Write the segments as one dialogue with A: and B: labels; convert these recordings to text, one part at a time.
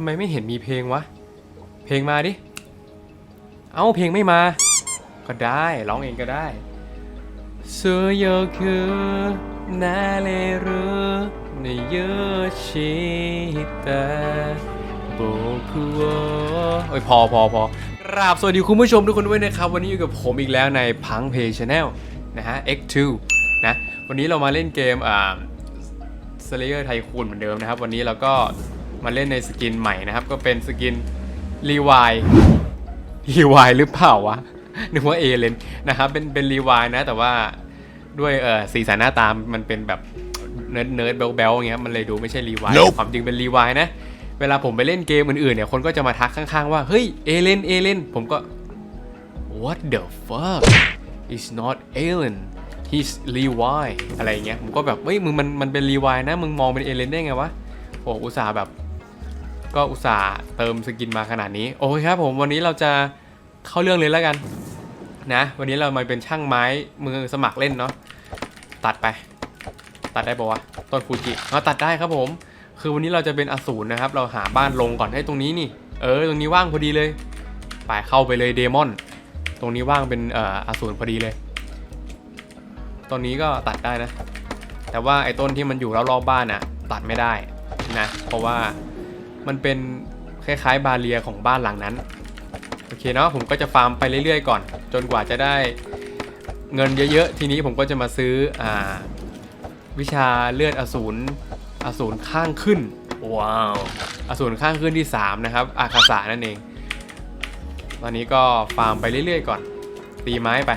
A: ทำไมไม่เห็นมีเพลงวะ เพลงมาดิ เอาเพลงไม่มา ก็ได้ร้องเองก็ได้所有คือนาเลรู้ในโยชิตะโบคุโอโอ้ยพอพอพอกราบสวัสดีคุณผู้ชมทุกคนด้วยนะครับ วันนี้อยู่กับผมอีกแล้วในพังเพย์ชาแนลนะฮะ X2 นะ วันนี้เรามาเล่นเกมอ่าสเลเยอร์ไทคูนเหมือนเดิมนะครับ วันนี้เราก็ มาเล่นในสกินใหม่นะครับ ก็เป็นสกินรีวายรีวายหรือเปล่าวะนึกว่าเอเลนนะครับเป็นเป็นรีวายนะแต่ว่าด้วยเออสีสันหน้าตามมันเป็นแบบเนิร์ดเนิร์ดเบลเบลอย่างเงี้ยมันเลยดูไม่ใช่รีวาย
B: Nope
A: ความจริงเป็นรีวายนะ เวลาผมไปเล่นเกมอื่นๆเนี่ยคนก็จะมาทักข้างๆว่า เฮ้ยเอเลนเอเลนผมก็ what the fuck it's not alien he's Levi อะไรอย่างเงี้ยผมก็แบบเฮ้ยมึงมันมันเป็น Levi นะ มึงมองเป็นเอเลนได้ไงวะโอ้อุตส่าห์แบบ ก็อุตส่าห์เติมสกินมาขนาดนี้ โอเคครับผมวันนี้เราจะเข้าเรื่องเลยแล้วกันนะวันนี้เรามาเป็นช่างไม้มือสมัครเล่นเนาะตัดไป ตัดได้ปะวะต้นฟูจิเอาตัดได้ครับผม คือวันนี้เราจะเป็นอสูรนะครับ เราหาบ้านลงก่อนให้ตรงนี้นี่ เออ ตรงนี้ว่างพอดีเลยไปเข้าไปเลยเดมอน ตรงนี้ว่างเป็นเอ่ออสูรพอดีเลยตรงนี้ก็ตัดได้นะ แต่ว่าไอ้ต้นที่มันอยู่รอบๆบ้านน่ะ ตัดไม่ได้นะ เพราะว่า มันเป็นคล้ายๆ บาเรียของบ้านหลังนั้น โอเคเนาะผมก็จะฟาร์มไปเรื่อยๆก่อน จนกว่าจะได้เงินเยอะๆ ทีนี้ผมก็จะมาซื้ออ่าวิชาเลือดอสูรอสูรข้างขึ้น ว้าวอสูรข้างขึ้นที่ 3 นะครับ อาคาสะนั่นเอง ตอนนี้ก็ฟาร์มไปเรื่อยๆก่อน ตีไม้ไป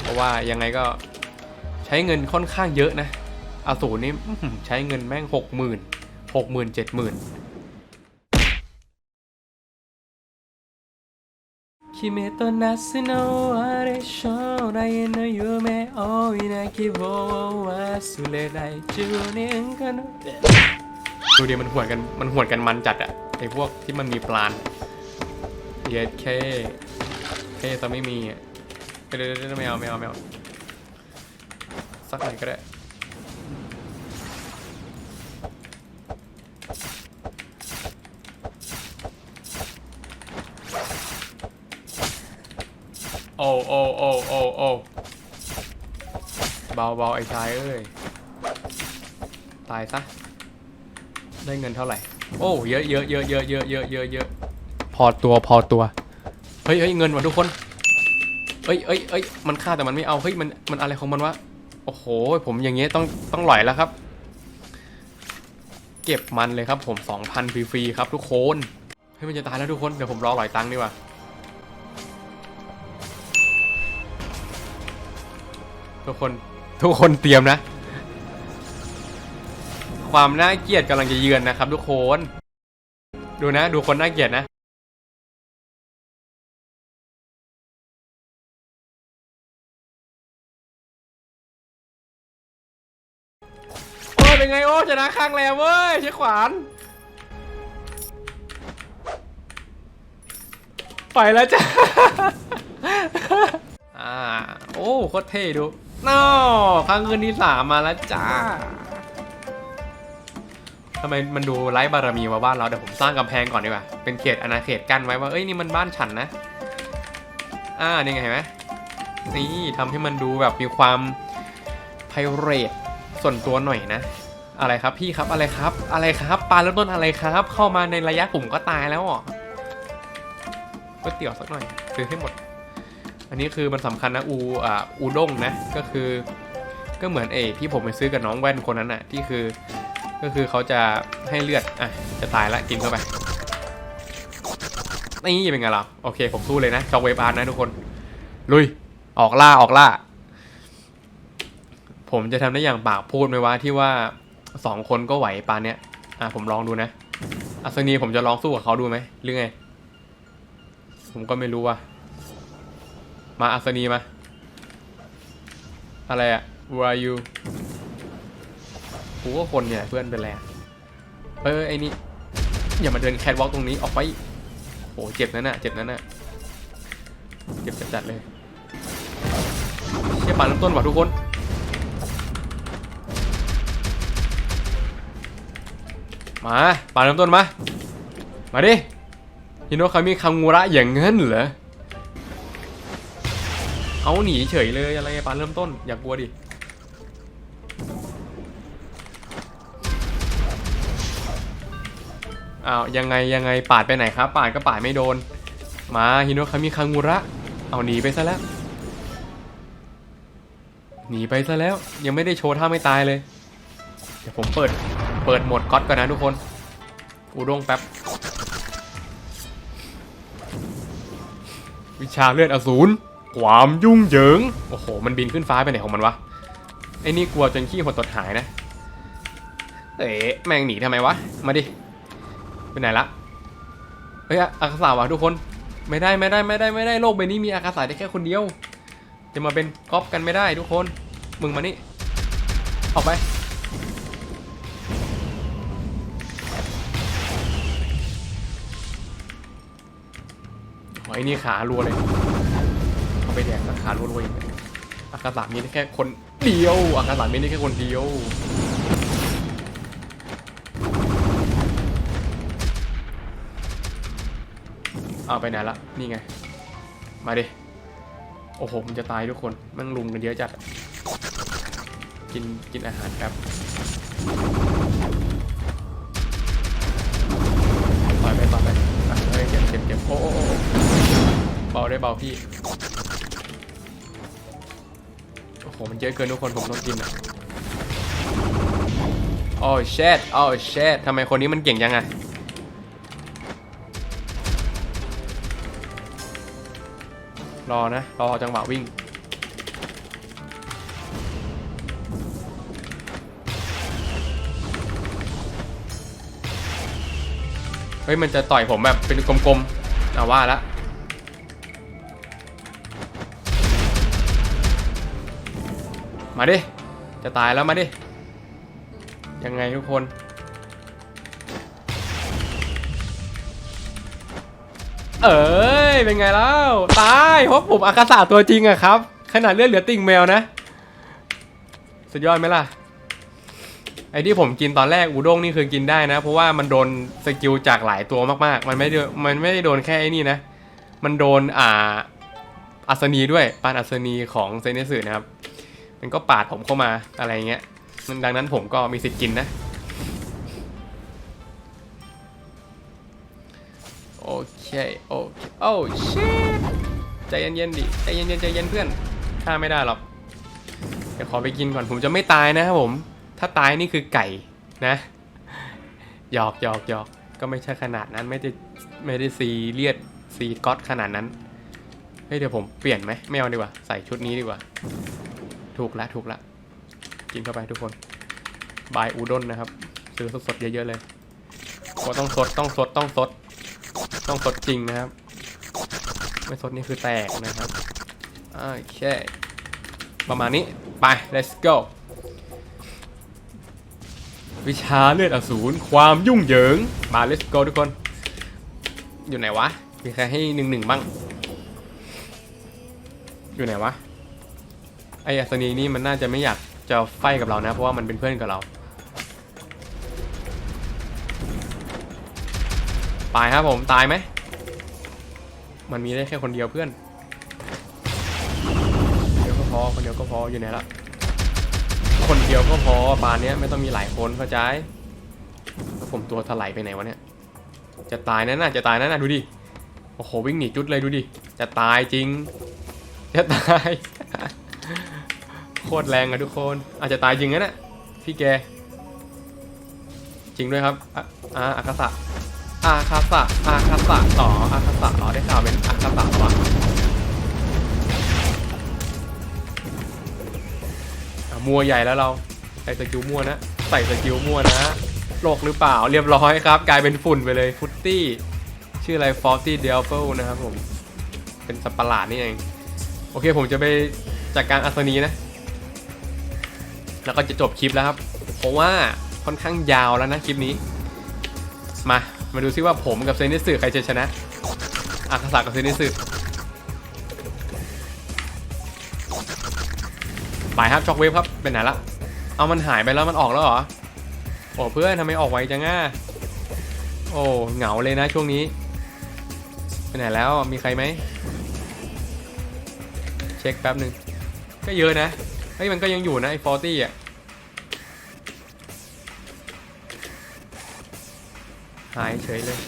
A: เพราะว่ายังไงก็ใช้เงินค่อนข้างเยอะนะอสูรนี่อื้อหือใช้เงินแม่งหกหมื่นหกหมื่นเจ็ดหมื่น 君と夏のあれ将来の夢大いな希望を忘れない10年間のดูดิมันหวนกันมันหวนกันมันจัดอะไอพวกที่มันมีปลานเย็ดเคเคจะไม่มีอะเดี๋ยวเดี๋ยวเดี๋ยวไม่เอาไม่เอาไม่เอาสักหน่อยก็ได้ บาเบาไอ้ชายเอ้ย ตายซะ ได้เงินเท่าไหร่ โอ้เยอะเยอะเยอะเยอะเยอะเยอะเยอะเยอะพอตัวพอตัว เฮ้ยเฮ้ยเงินว่ะทุกคน เอ้ยเอ้ยเอ้ยมันฆ่าแต่มันไม่เอา เฮ้ยมันมันอะไรของมันวะ โอ้โห ผมอย่างเงี้ยต้องต้องหลอยแล้วครับ เก็บมันเลยครับผม2,000ฟรีๆครับทุกคน เฮ้ยมันจะตายแล้วทุกคน เดี๋ยวผมรอหลอยตังค์ดีกว่าทุกคน ทุกคนเตรียมนะ ความน่าเกลียดกำลังจะเยือนนะครับ ทุกคน ดูนะ ดูคนน่าเกลียดนะโอ้ยเป็นไงโอ้ชนะข้างแล้วเว้ยใช้ขวานไปแล้วจ้า อ่า โอ้ โคตรเท่ดู น้อข้างเงินที่สามมาแล้วจ้าทำไมมันดูไร้บารมีว่าบ้านเราเดี๋ยวผมสร้างกำแพงก่อนดีกว่า เป็นเขตอาณาเขตกั้นไว้ว่า เอ้ยนี่มันบ้านฉันนะ อ่า นี่ไงเห็นไหมนี่ทำให้มันดูแบบมีความไพเรตส่วนตัวหน่อยนะ อะไรครับพี่ครับอะไรครับ อะไรครับปลาเริ่มต้นอะไรครับ เข้ามาในระยะกลุ่มก็ตายแล้วอะก๋วยเตี๋ยวสักหน่อยซื้อให้หมด อันนี้คือมันสำคัญนะอูอ่าอูด้งนะก็คือ ก็เหมือนเอที่ผมไปซื้อกับน้องแว่นคนนั้นน่ะที่คือ ก็คือเขาจะให้เลือดอะจะตายละกินเข้าไปนี่เป็นไงล่ะโอเค ผมสู้เลยนะจองเวฟอาร์นะทุกคน ลุย ออกล่าออกล่า ผมจะทำได้อย่างปากพูดไหมว่าที่ว่าสองคนก็ไหวปานเนี้ยอะผมลองดูนะอัศนีผมจะลองสู้กับเขาดูไหมหรือไง ผมก็ไม่รู้ว่า มาอัศนีมา อะไรอะ Who are you กูก็คนเนี่ยเพื่อนเป็นแรงเออไอ้นี่อย่ามาเดินแคทวอล์กตรงนี้ออกไปโอ้เจ็บนั่นน่ะเจ็บนั่นน่ะเจ็บจัดๆเลยเชี่ยป่าน้ำต้นว่ะทุกคนมาป่าน้ำต้นมา มาดิฮิโนะคามิคังูระอย่างเงั้นเหรอ เอาหนีเฉยเลยอะไรปานเริ่มต้น อย่ากกลัวดิ อ้าวยังไงยังไงปาดไปไหนครับ ปาดก็ปาดไม่โดน มาฮิโนคามิคังูระ เอาหนีไปซะแล้ว หนีไปซะแล้วยังไม่ได้โชว์ท่าไม่ตายเลย เดี๋ยวผมเปิดเปิดโหมดก๊อตก่อนนะทุกคนอุด้งแป๊บวิชาเลือดอสูร ความยุ่งเหยิง โอ้โห มันบินขึ้นฟ้าไปไหนของมันวะ ไอ้นี่กลัวจนขี้หดตดหายนะ เอ๋แม่งหนีทำไมวะ มาดิ ไปไหนละ เฮ้ยอากาศาวะทุกคน ไม่ได้ไม่ได้ไม่ได้ไม่ได้โลกใบนี้มีอากาศาได้แค่คนเดียว จะมาเป็นก๊อปกันไม่ได้ทุกคน มึงมานี่ ออกไปโอ้ยนี่ขารัวเลย เอาไปแดกสักขารัวๆอีกากาศามีได้แค่คนเดียว อากาศามีได้แค่คนเดียวเอาไปไหนละ นี่ไง มาดิ โอ้โห มันจะตายทุกคนแมันลุมกันเยอะจัด กิน กินอาหารแป๊บปล่อยไปปล่อยไปเฮ้ยเจ็บเจ็บเจ็บโอ้โอ้โอ้เบาได้เบาพี่ หมันเยอะเกินทุกคนผมต้องกินอะโอ้เชดโอ้เชดทำไมคนนี้มันเก่งยังไงรอนะ รอจังหวะวิ่ง เฮ้ย มันจะต่อยผมแบบเป็นกลมๆเอาว่าละ มาดิ จะตายแล้วมาดิ ยังไงทุกคน เอ้ย เป็นไงแล้ว ตายเพราะผมอากาศาตัวจริงอะครับ ขนาดเลือดเหลือติ่งแมวนะ สุดยอดไหมล่ะ ไอ้ที่ผมกินตอนแรกอุด้งนี่คือกินได้นะ เพราะว่ามันโดนสกิลจากหลายตัวมากๆ มันไม่ได้มันไม่ได้โดนแค่ไอ้นี่นะ มันโดนอ่าอัศนีด้วยปานอัศนีของเซนเนสึนะครับ มันก็ปาดผมเข้ามาอะไรเงี้ยดังนั้นผมก็มีสิทธิ์กินนะ โอเค โอเคโอ้ชิตใจเย็นๆดิ ใจเย็นๆใจเย็นเพื่อนฆ่าไม่ได้หรอก เดี๋ยวขอไปกินก่อนผมจะไม่ตายนะครับผม ถ้าตายนี่คือไก่นะหยอกหยอกหยอกก็ไม่ใช่ขนาดนั้นไม่ได้ไม่ได้ซีเรียสซีก๊อตขนาดนั้น เฮ้ยเดี๋ยวผมเปลี่ยนไหมไม่เอาดีกว่า ใส่ชุดนี้ดีกว่า ถูกละถูกละกินเข้าไปทุกคน บายอูด้นนะครับ ซื้อสดๆเยอะๆเลยโอ้ต้องสดต้องสดต้องสด ต้องสดจริงนะครับ ไม่สดนี่คือแตกนะครับโอเค ประมาณนี้ ไป let's go วิชาเลือดอสูรความยุ่งเหยิง มา let's go ทุกคน อยู่ไหนวะ มีใครให้หนึ่งหนึ่งบ้าง อยู่ไหนวะ ไอ้อัศนีนี่มันน่าจะไม่อยากจะไฟกับเรานะ เพราะว่ามันเป็นเพื่อนกับเรา ตายครับผมตายไหม มันมีได้แค่คนเดียวเพื่อน เดียวก็พอคนเดียวก็พออยู่ไหนละคนเดียวก็พอบานเนี้ยไม่ต้องมีหลายคนเข้าใจแล้วผมตัวถลายไปไหนวะเนี่ย จะตายนั่นน่ะจะตายนั่นน่ะดูดิ โอ้โหวิ่งหนีจุดเลยดูดิ จะตายจริง จะตาย คตรแรงอะทุกคน อาจจะตายจริงนะเนี่ยพี่แก จริงด้วยครับอ่าอากาศะอาคาสะอาคาสะต่ออาคาสะอ๋อได้ข่าวเป็นอาคาสะแล้วะอะมัวใหญ่แล้วเราใส่สกิลมัวนะใส่สกิลมัวนะโลกหรือเปล่าเรียบร้อยครับ กลายเป็นฝุ่นไปเลยฟุตตี้ ชื่ออะไรฟอร์ตี้เดลเฟลนะครับผม เป็นสัตว์ประหลาดนี่เอง โอเคผมจะไปจัดการอัศนีนะ แล้วก็จะจบคลิปแล้วครับ เพราะว่าค่อนข้างยาวแล้วนะคลิปนี้ มา มาดูซิว่าผมกับเซนิสึใครจะชนะอาคาสะกับเซนิสึไปครับช็อกเวฟครับเป็นไหนละ เอามันหายไปแล้วมันออกแล้วเหรอ โอ้เพื่อนทำไมออกไวจังอะโอ้เหงาเลยนะช่วงนี้ไปไหนแล้วมีใครไหม เช็คแป๊บหนึ่งก็เยอะนะ ฮ้ยมันก็ยังอยู่นะไอ้ฟอร์ตี้อะหายเฉยเลย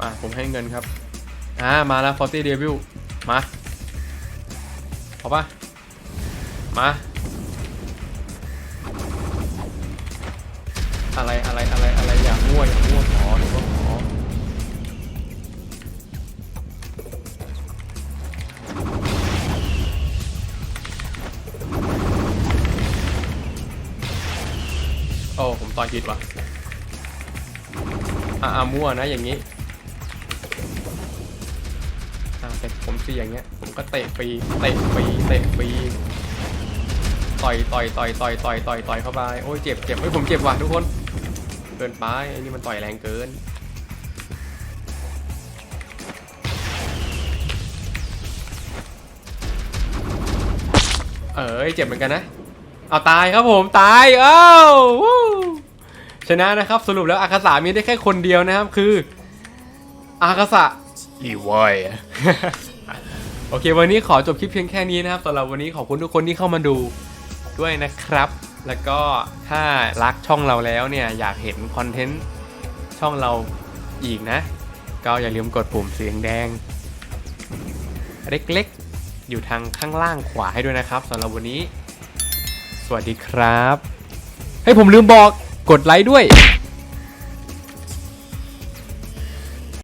A: มาผมให้เงินครับ อ่า มาแล้ว40เดวิลมา เอาปะ มาอะไรอะไรอะไรอะไรอย่างมั่วอย่างมั่วขอหรือว่าขอโอ้ผมต่อยผิดว่ะอ่าอามั่วนะอย่างนี้อ่าแต่ผมซีอย่างเงี้ยผมก็เตะฟรีเตะฟรีเตะฟรี ต่อยต่อยต่อยต่อยต่อยต่อยต่อยเข้าไปโอ้ยเจ็บเจ็บเฮ้ยผมเจ็บว่ะทุกคนเกินไปไอ้นี่มันต่อยแรงเกินเอ้ยเจ็บเหมือนกันนะเอาตายครับผมตายเอ้าวู้ชนะนะครับสรุปแล้วอาคาสามีได้แค่คนเดียวนะครับคืออาคาสะอีวอยโอเค วันนี้ขอจบคลิปเพียงแค่นี้นะครับสำหรับวันนี้ขอบคุณทุกคนที่เข้ามาดู ด้วยนะครับ แล้วก็ถ้ารักช่องเราแล้วเนี่ยอยากเห็นคอนเทนต์ช่องเราอีกนะ ก็อย่าลืมกดปุ่มสีแดง เล็กๆ อยู่ทางข้างล่างขวาให้ด้วยนะครับสำหรับวันนี้ สวัสดีครับ ให้ผมลืมบอกกดไลค์ด้วย